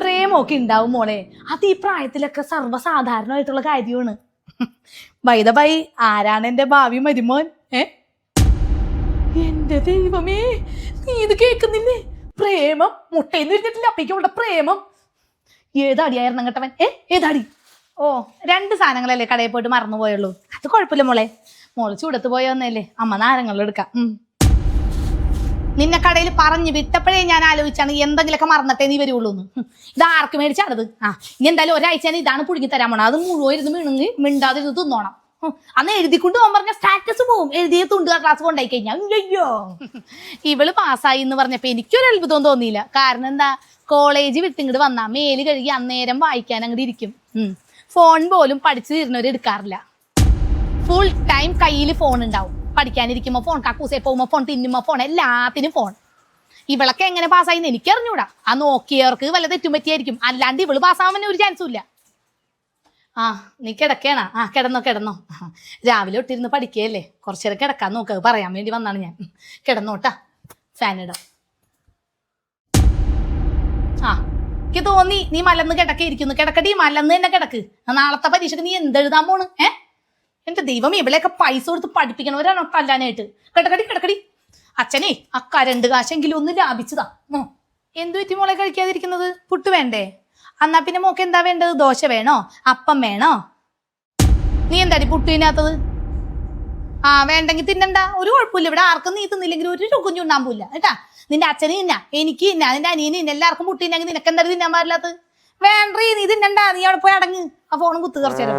പ്രേമമൊക്കെ ഉണ്ടാവും മോളെ. അത് ഈ പ്രായത്തിലൊക്കെ സർവസാധാരണമായിട്ടുള്ള കാര്യമാണ്. വൈദ ബൈ ആരാണ് എന്റെ ഭാവി മരുമോൻ? എന്റെ ദൈവമേ നീ ഇത് കേൾക്കുന്നില്ലേ? പ്രേമം മുട്ടയിൽ ഇരുന്നിട്ടില്ല അപ്പേക്കുള്ള പ്രേമം. ഏതാടിയായിരുന്നു കേട്ടവൻ ഏ? ഏതാടി ഓ രണ്ട് സാധനങ്ങളല്ലേ കടയിൽ പോയിട്ട് മറന്നു പോയുള്ളൂ അത് കുഴപ്പമില്ല മോളെ. മോൾ ചൂടത്ത് പോയി വന്നല്ലേ അമ്മ ഉം. നിന്നെ കടയിൽ പറഞ്ഞു വിട്ടപ്പോഴേ ഞാൻ ആലോചിച്ചാണ് എന്തെങ്കിലുമൊക്കെ മറന്നിട്ടേ നീ വരുള്ളൂ. ഇത് ആർക്ക് മേടിച്ചാണത്? ആ ഇനി എന്തായാലും ഒരാഴ്ച ഇതാണ് പുഴുങ്ങി തരാൻ പോണം അത് മുഴുവൻ ഇരുന്ന് മിണുങ്ങി മിണ്ടാതിരുന്ന് തിന്നോണം. അന്ന് എഴുതിക്കൊണ്ട് പോകാൻ പറഞ്ഞ സ്റ്റാറ്റസ് പോവും. എഴുതിയ തുണ്ട് ക്ലാസ് കൊണ്ടായി കഴിഞ്ഞാൽ. അയ്യോ ഇവൾ പാസ്സായി എന്ന് പറഞ്ഞപ്പോ എനിക്കൊരു അത്ഭുതം തോന്നിയില്ല. കാരണം എന്താ? കോളേജ് വിട്ടിങ്ങോട്ട് വന്നാ മേൽ കഴുകി അന്നേരം വായിക്കാൻ അങ്ങോട്ട് ഇരിക്കും. ഫോൺ പോലും പഠിച്ചു തീരുന്നവരെടുക്കാറില്ല ഫുൾ ടൈം കയ്യിൽ ഫോൺ ഉണ്ടാവും. പഠിക്കാനിരിക്കുമ്പോൾ ഫോൺ കക്കൂസേ പോകുമ്പോൾ ഫോൺ തിന്നുമ്പോൾ ഫോൺ എല്ലാത്തിനും ഫോൺ ഇവളൊക്കെ എങ്ങനെ പാസ്സായി എന്ന് എനിക്കറിഞ്ഞൂടാ. ആ നോക്കിയവർക്ക് വല്ല തെറ്റും പറ്റിയായിരിക്കും. അല്ലാണ്ട് ഇവൾ പാസ്സാവാൻ ഒരു ചാൻസും ഇല്ല. ആ നീ കിടക്കേണ? ആ കിടന്നോ കിടന്നോ. രാവിലെ ഒട്ടിരുന്ന് പഠിക്കുകയല്ലേ കുറച്ചു നേരം കിടക്കാൻ നോക്ക് പറയാൻ വേണ്ടി വന്നാണ് ഞാൻ. കിടന്നോട്ടാ. ഫാൻ ഇടാം. ആ എനിക്ക് തോന്നി നീ മലന്ന് കിടക്കേ ഇരിക്കുന്നു കിടക്കടി മലന്ന് തന്നെ കിടക്ക്. നാളത്തെ പരീക്ഷക്ക് നീ എന്തെഴുതാൻ പോണ്? ഏ? എന്റെ ദൈവം ഇവളെയൊക്കെ പൈസ കൊടുത്ത് പഠിപ്പിക്കണവരാണോ കല്ലാനായിട്ട് കിടക്കടി കിടക്കടി അച്ഛനെ ആ കരണ്ട് കാശെങ്കിലും ഒന്ന് ലാഭിച്ചതാ. എന്തു പറ്റി മോളെ കഴിക്കാതിരിക്കുന്നത്? പുട്ട് വേണ്ടേ? എന്നാ പിന്നെ മോക്ക് എന്താ വേണ്ടത്? ദോശ വേണോ? അപ്പം വേണോ? നീ എന്താടി പുട്ടിനകത്തത് ആ വേണ്ടെങ്കിൽ തിന്നണ്ട. ഒരു കുഴപ്പമില്ല. ഇവിടെ ആർക്കും നീ തിന്നില്ലെങ്കിൽ ഒരു രുക്കും ചുണ്ണാൻ പോയില്ല കേട്ടാ? നിന്റെ അച്ഛന് തിന്ന എനിക്ക് തിന്ന നിന്റെ അനിയന് തിന്ന എല്ലാവർക്കും പുട്ടിനെങ്കിൽ നിനക്ക് എന്തായാലും തിന്നാൻ പാടില്ലാത്തത്? വേണ്ടീ നീ തിന്നണ്ട. നീ അവിടെ പോയി അടങ്ങ്. ആ ഫോണും കുത്തു കുറച്ചു നേരം